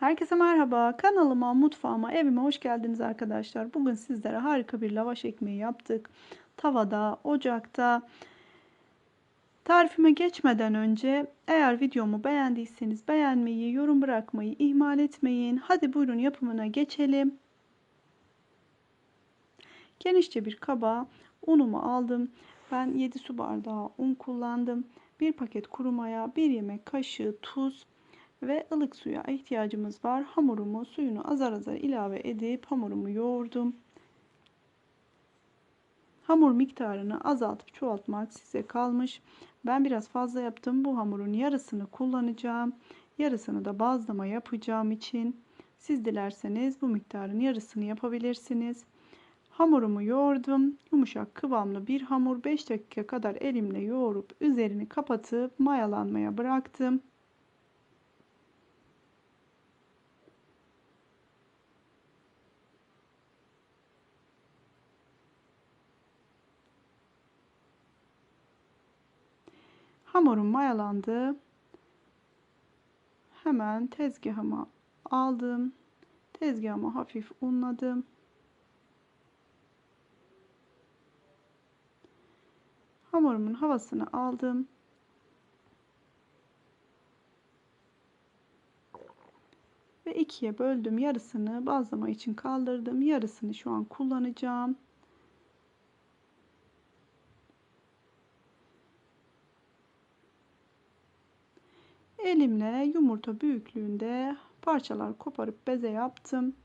Herkese merhaba. Kanalıma, mutfağıma, evime hoş geldiniz arkadaşlar. Bugün sizlere harika bir lavaş ekmeği yaptık. Tavada, ocakta. Tarifime geçmeden önce eğer videomu beğendiyseniz beğenmeyi, yorum bırakmayı ihmal etmeyin. Hadi buyurun yapımına geçelim. Genişçe bir kaba unumu aldım. Ben 7 su bardağı un kullandım. 1 paket kuru maya, 1 yemek kaşığı tuz, ve ılık suya ihtiyacımız var. Hamurumu suyunu azar azar ilave edip hamurumu yoğurdum. Hamur miktarını azaltıp çoğaltmak size kalmış. Ben biraz fazla yaptım. Bu hamurun yarısını kullanacağım. Yarısını da bazlama yapacağım için siz dilerseniz bu miktarın yarısını yapabilirsiniz. Hamurumu yoğurdum. Yumuşak kıvamlı bir hamur 5 dakika kadar elimle yoğurup üzerini kapatıp mayalanmaya bıraktım. Hamurum mayalandı. Hemen tezgahıma aldım. Tezgahımı hafif unladım. Hamurumun havasını aldım. Ve ikiye böldüm. Yarısını bazlama için kaldırdım. Yarısını şu an kullanacağım. Elimle yumurta büyüklüğünde parçalar koparıp beze yaptım.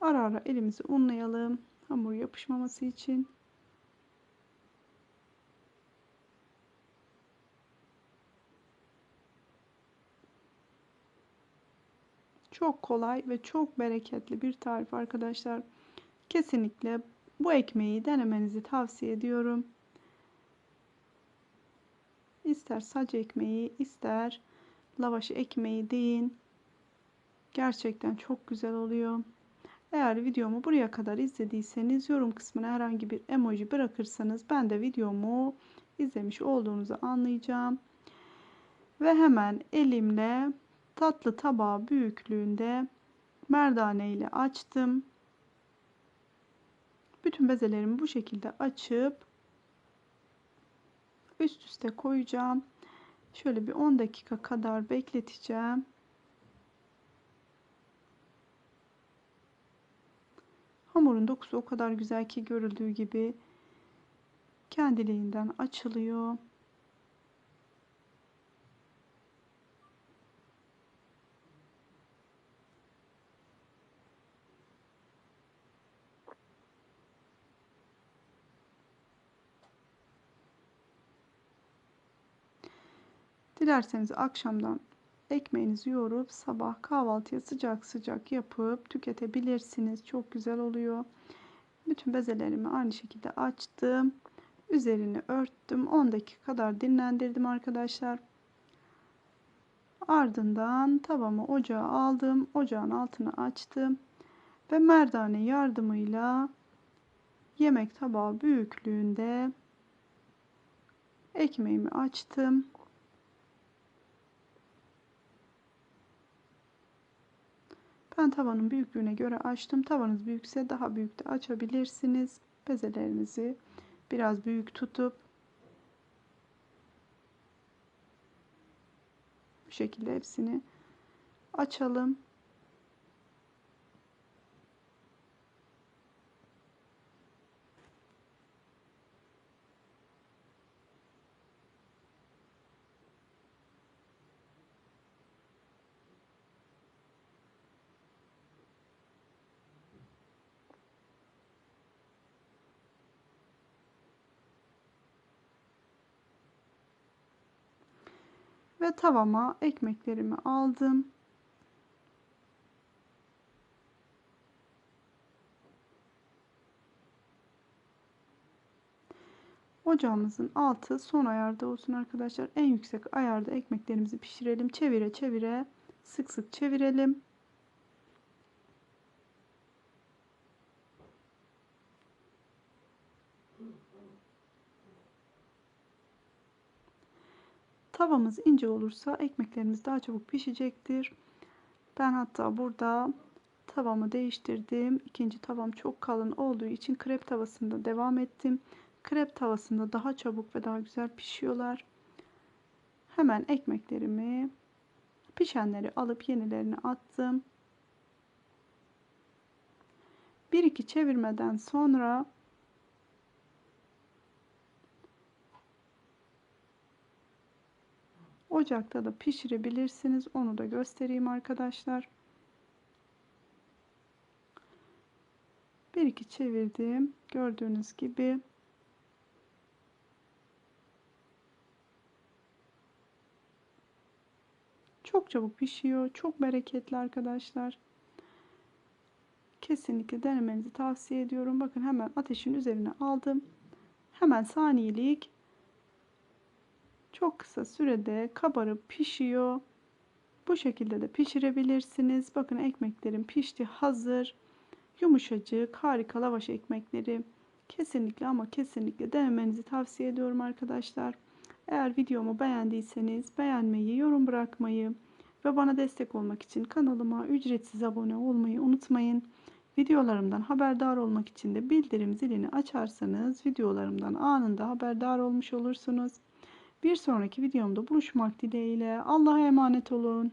Ara ara elimizi unlayalım. Hamur yapışmaması için. Çok kolay ve çok bereketli bir tarif arkadaşlar. Kesinlikle bu ekmeği denemenizi tavsiye ediyorum. İster sac ekmeği, ister lavaş ekmeği deyin. Gerçekten çok güzel oluyor. Eğer videomu buraya kadar izlediyseniz yorum kısmına herhangi bir emoji bırakırsanız ben de videomu izlemiş olduğunuzu anlayacağım. Ve hemen elimle tatlı tabağı büyüklüğünde merdane ile açtım. Bütün bezelerimi bu şekilde açıp üst üste koyacağım. Şöyle bir 10 dakika kadar bekleteceğim. Hamurun dokusu o kadar güzel ki görüldüğü gibi kendiliğinden açılıyor. Dilerseniz akşamdan ekmeğinizi yoğurup sabah kahvaltıya sıcak sıcak yapıp tüketebilirsiniz. Çok güzel oluyor. Bütün bezelerimi aynı şekilde açtım. Üzerini örttüm. 10 dakika kadar dinlendirdim arkadaşlar. Ardından tavamı ocağa aldım. Ocağın altını açtım. Ve merdane yardımıyla yemek tabağı büyüklüğünde ekmeğimi açtım. Ben tavanın büyüklüğüne göre açtım. Tavanız büyükse daha büyük de açabilirsiniz. Bezelerinizi biraz büyük tutup bu şekilde hepsini açalım. Ve tavama ekmeklerimi aldım. Ocağımızın altı son ayarda olsun arkadaşlar. En yüksek ayarda ekmeklerimizi pişirelim. Çevire çevire sık sık çevirelim. Tavamız ince olursa ekmeklerimiz daha çabuk pişecektir. Ben hatta burada tavamı değiştirdim. İkinci tavam çok kalın olduğu için krep tavasında devam ettim. Krep tavasında daha çabuk ve daha güzel pişiyorlar. Hemen ekmeklerimi pişenleri alıp yenilerini attım. Bir iki çevirmeden sonra ocakta da pişirebilirsiniz. Onu da göstereyim arkadaşlar. Bir iki çevirdim. Gördüğünüz gibi çok çabuk pişiyor. Çok bereketli arkadaşlar. Kesinlikle denemenizi tavsiye ediyorum. Bakın hemen ateşin üzerine aldım. Hemen saniyelik çok kısa sürede kabarıp pişiyor. Bu şekilde de pişirebilirsiniz. Bakın ekmeklerim pişti, hazır. Yumuşacık, harika lavaş ekmekleri. Kesinlikle ama kesinlikle denemenizi tavsiye ediyorum arkadaşlar. Eğer videomu beğendiyseniz beğenmeyi, yorum bırakmayı ve bana destek olmak için kanalıma ücretsiz abone olmayı unutmayın. Videolarımdan haberdar olmak için de bildirim zilini açarsanız videolarımdan anında haberdar olmuş olursunuz. Bir sonraki videomda buluşmak dileğiyle. Allah'a emanet olun.